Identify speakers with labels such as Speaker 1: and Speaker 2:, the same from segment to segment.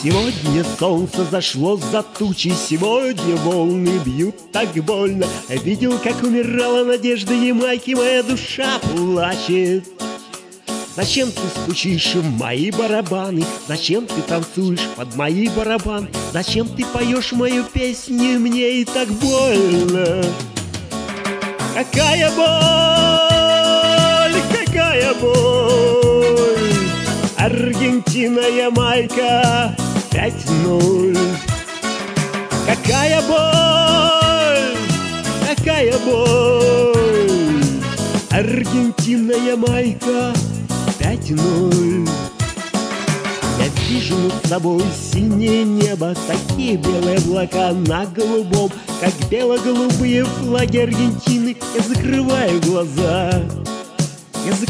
Speaker 1: Сегодня солнце зашло за тучи, Сегодня волны бьют так больно. Видел, как умирала надежда Ямайки, Моя душа плачет. Зачем ты стучишь в мои барабаны? Зачем ты танцуешь под мои барабаны? Зачем ты поешь мою песню? Мне и так больно. Какая боль, какая боль Аргентина, Ямайка 5-0 Какая боль, какая боль. Аргентина, Ямайка 5-0 я вижу над собой синее небо, такие белые облака на голубом, как бело-голубые флаги Аргентины. Я закрываю глаза,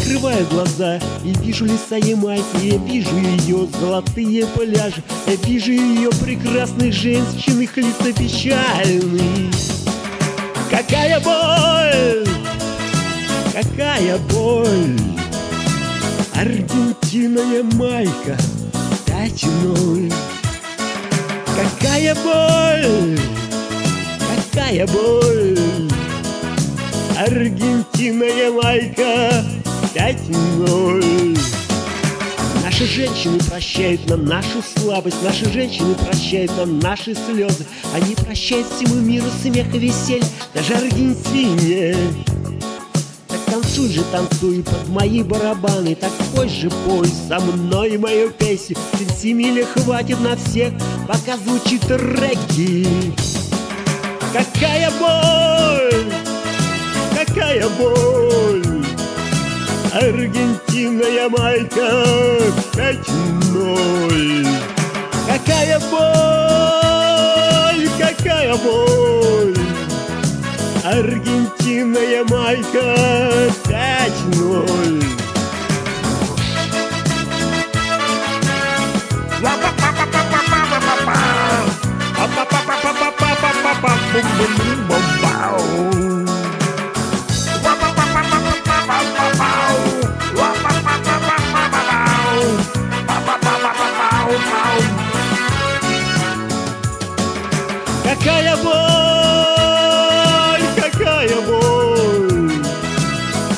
Speaker 1: закрываю глаза и вижу леса Ямайки, я вижу ее золотые пляжи, я вижу ее прекрасных женщин, их лица печальные. Какая боль, какая боль, Аргентина, Ямайка, 5-0. Какая боль, какая боль, Аргентина, Ямайка, 5-0. Наши женщины прощают нам нашу слабость, Наши женщины прощают нам наши слезы, Они прощают всему миру смех и веселье, Даже Аргентине. Так танцуй же, танцуй под мои барабаны, Так пой же, пой со мной мою песню, Сенсимиля хватит на всех, пока звучит регги. Какая боль, какая боль, Аргентина, Ямайка 5-0. Какая боль, какая боль, Аргентина, Ямайка 5-0. Какая боль, какая боль,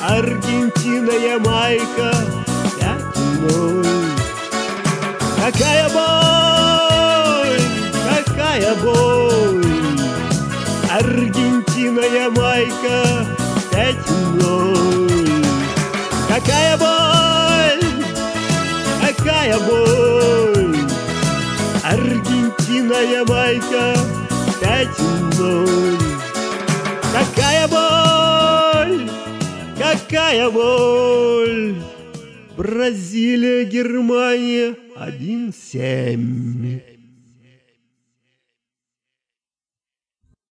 Speaker 1: Аргентина, Ямайка 5-0. Какая боль, какая боль, Аргентина, Ямайка 5-0. Какая боль, какая боль, Аргентина, Ямайка 5-0. Какая боль, какая боль, Бразилия, Германия 1-7.